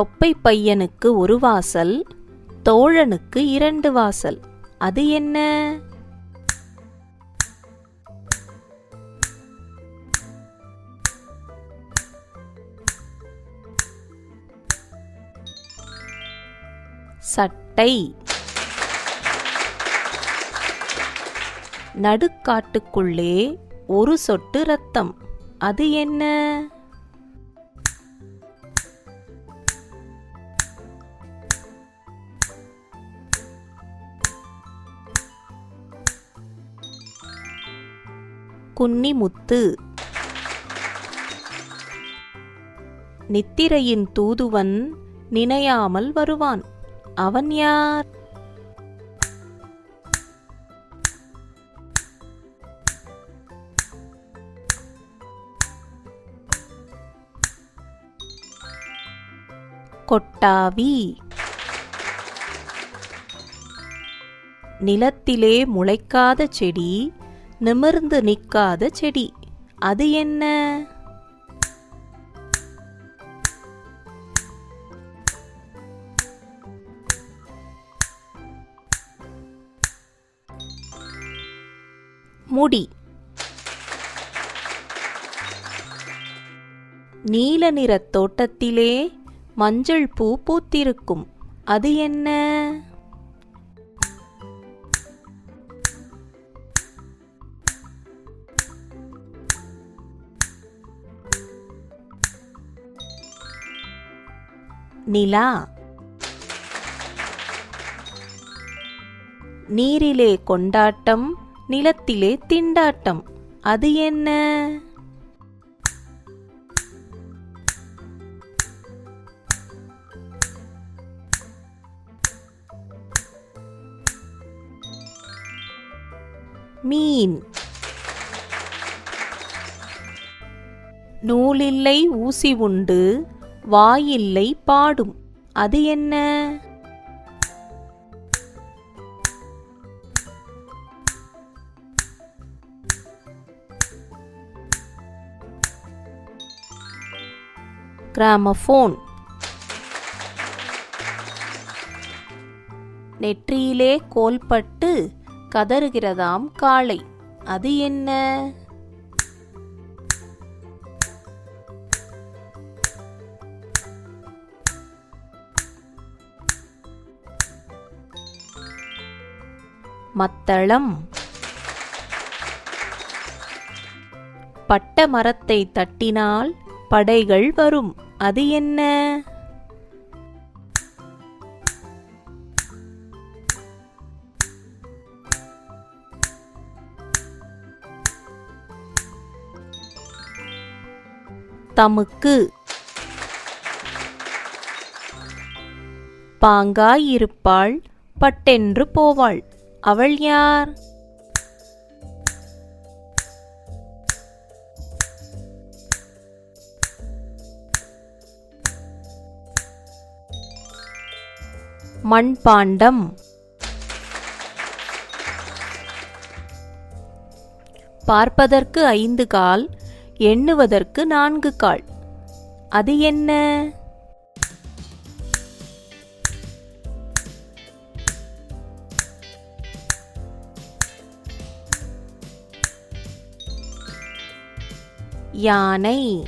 தொப்பை பையனுக்கு ஒரு வாசல் தோழனுக்கு இரண்டு வாசல். அது என்ன? சட்டை. நடுக்காட்டுக்குள்ளே ஒரு சொட்டு ரத்தம். அது என்ன? குன்னிமுத்து. நித்திரையின் தூதுவன் நினையாமல் வருவான். அவன் யார்? கொட்டாவி. நிலத்திலே முளைக்காத செடி நிமிர்ந்து நிற்காத செடி. அது என்ன? முடி. நீல நிறத் தோட்டத்திலே மஞ்சள் பூ பூத்திருக்கும். அது என்ன? நிலா. நீரிலே கொண்டாட்டம் நிலத்திலே திண்டாட்டம். அது என்ன? மீன். நூலில்லை ஊசி உண்டு வாயில்லை பாடும். அது என்ன? கிராமபோன். நெற்றியிலே கோல்பட்டு கதறுகிறதாம் காளை. அது என்ன? மத்தளம். பட்ட மரத்தை தட்டினால் படைகள் வரும். அது என்ன? தமுக்கு. பாங்காயிருப்பாள் பட்டென்று போவாள். அவள் யார்? மண்பாண்டம். பார்ப்பதற்கு ஐந்து கால் எண்ணுவதற்கு நான்கு கால். அது என்ன? யானை.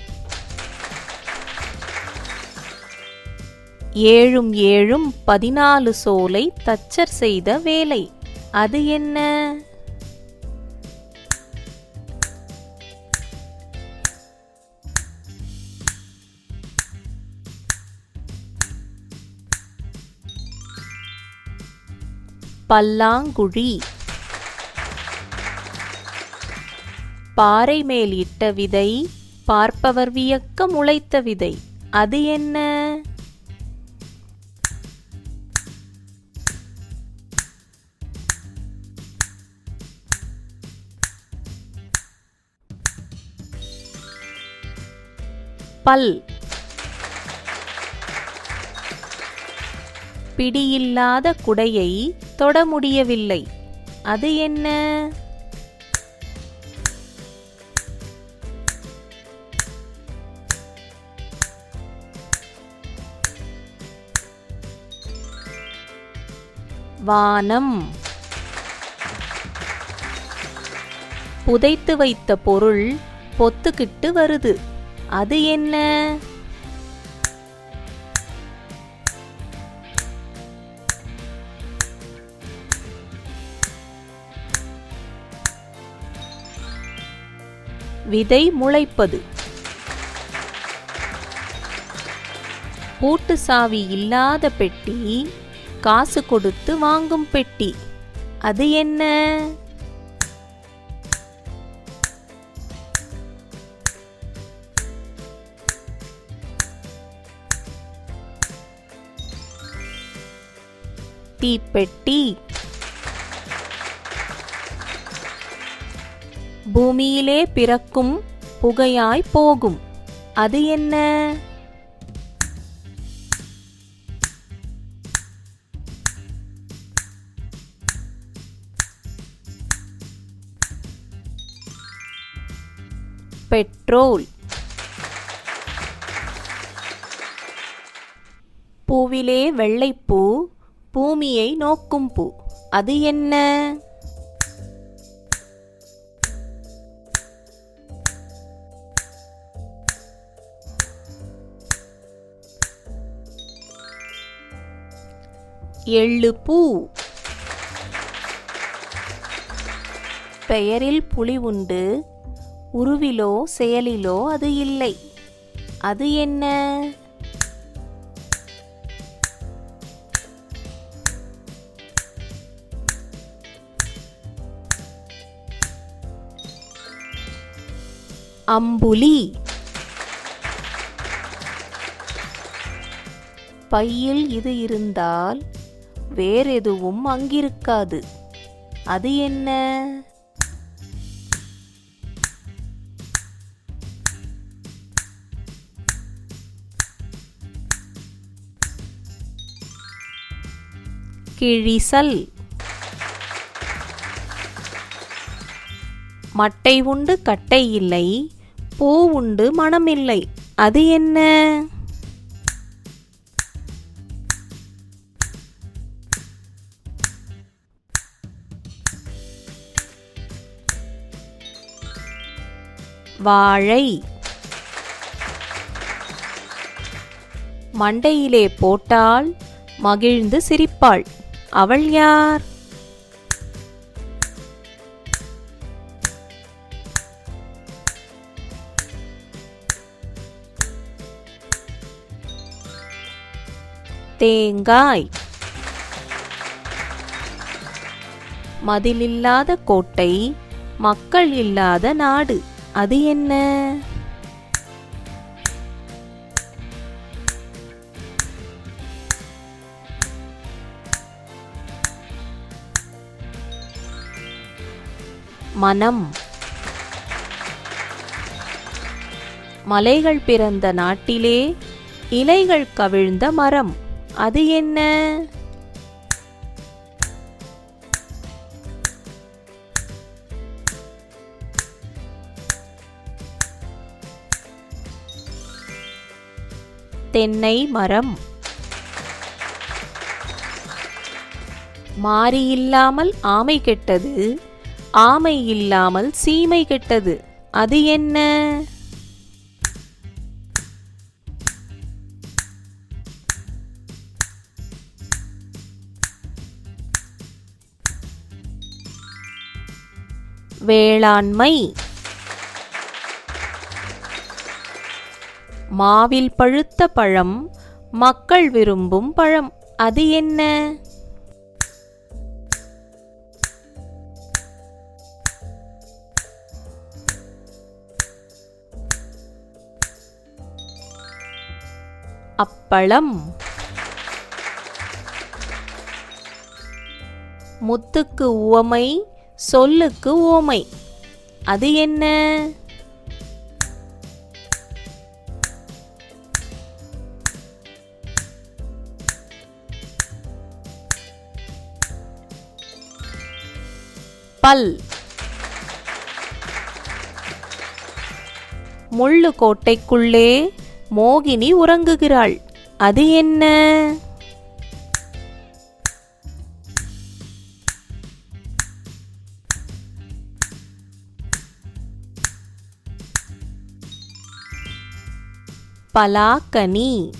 ஏழும் ஏழும் பதினாலு சோலை தச்சர் செய்த வேலை. அது என்ன? பல்லாங்குழி. பாறை மேல் இட்ட விதை பார்ப்பவர் வியக்க முளைத்த விதை. அது என்ன? பல். பிடியில்லாத குடையை தொட முடியவில்லை. அது என்ன? வானம். புதைத்து வைத்த பொருள் பொத்துக்கிட்டு வருது. அது என்ன? விதை முளைப்பது. பூட்டு சாவி இல்லாத பெட்டி காசு கொடுத்து வாங்கும் பெட்டி. அது என்ன? தீப்பெட்டி. பூமியிலே பிறக்கும் புகையாய் போகும். அது என்ன? பெட்ரோல். பூவிலே வெள்ளைப்பூ பூமியை நோக்கும் பூ. அது என்ன? எள்ளு பூ. பெயரில் புலி உண்டு. உருவிலோ செயலிலோ அது இல்லை. அது என்ன? அம்புலி. பையில் இது இருந்தால் வேறெதுவும் அங்கிருக்காது. அது என்ன? கிழிசல். மட்டை உண்டு கட்டை இல்லை. பூ உண்டு மனமில்லை அது என்ன? வாழை. மண்டையிலே போட்டால் மகிழ்ந்து சிரிப்பாள். அவள் யார்? தேங்காய். மதிலில்லாத கோட்டை மக்கள் இல்லாத நாடு அது என்ன? மனம். மலைகள் பிறந்த நாட்டிலே இலைகள் கவிழ்ந்த மரம். அது என்ன? தென்னை மரம். மாறியில்லாமல் இல்லாமல் ஆமை கெட்டது. ஆமை இல்லாமல் சீமை கெட்டது. அது என்ன? வேளாண்மை. மாவில் பழுத்த பழம் மக்கள் விரும்பும் பழம். அது என்ன? அப்பளம். முத்துக்கு உவமை சொல்லுக்கு ஓமை அது என்ன? பல். முள்ளு கோட்டைக்குள்ளே மோகினி உறங்குகிறாள். அது என்ன? பலாக்கனி.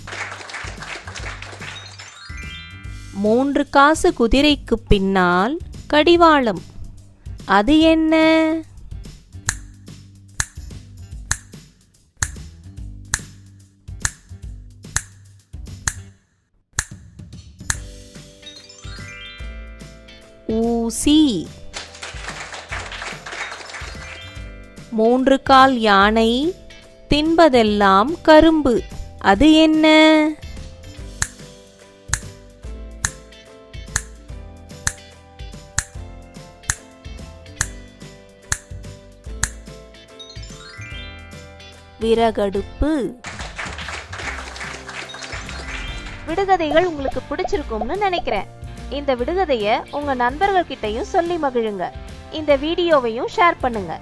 மூன்று காசு குதிரைக்கு பின்னால் கடிவாளம். அது என்ன? ஊசி. மூன்று கால் யானை தின்பதெல்லாம் கரும்பு. அது என்ன? விறகடுப்பு. விடுகதைகள் உங்களுக்கு பிடிச்சிருக்கும்னு நினைக்கிறேன். இந்த விடுகதைய உங்க நண்பர்கள்கிட்டயும் சொல்லி மகிழுங்க. இந்த வீடியோவையும் ஷேர் பண்ணுங்க.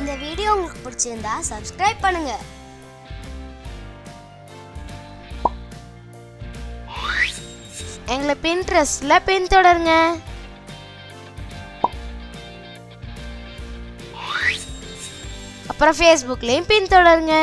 இந்த வீடியோ உங்களுக்கு பிடிச்சிருந்தா சப்ஸ்கிரைப் பண்ணுங்க. எங்களை பின்ட்ரெஸ்ட்ல பின்தொடருங்க. அப்புறம் ஃபேஸ்புக்லேயும் பின்தொடருங்க.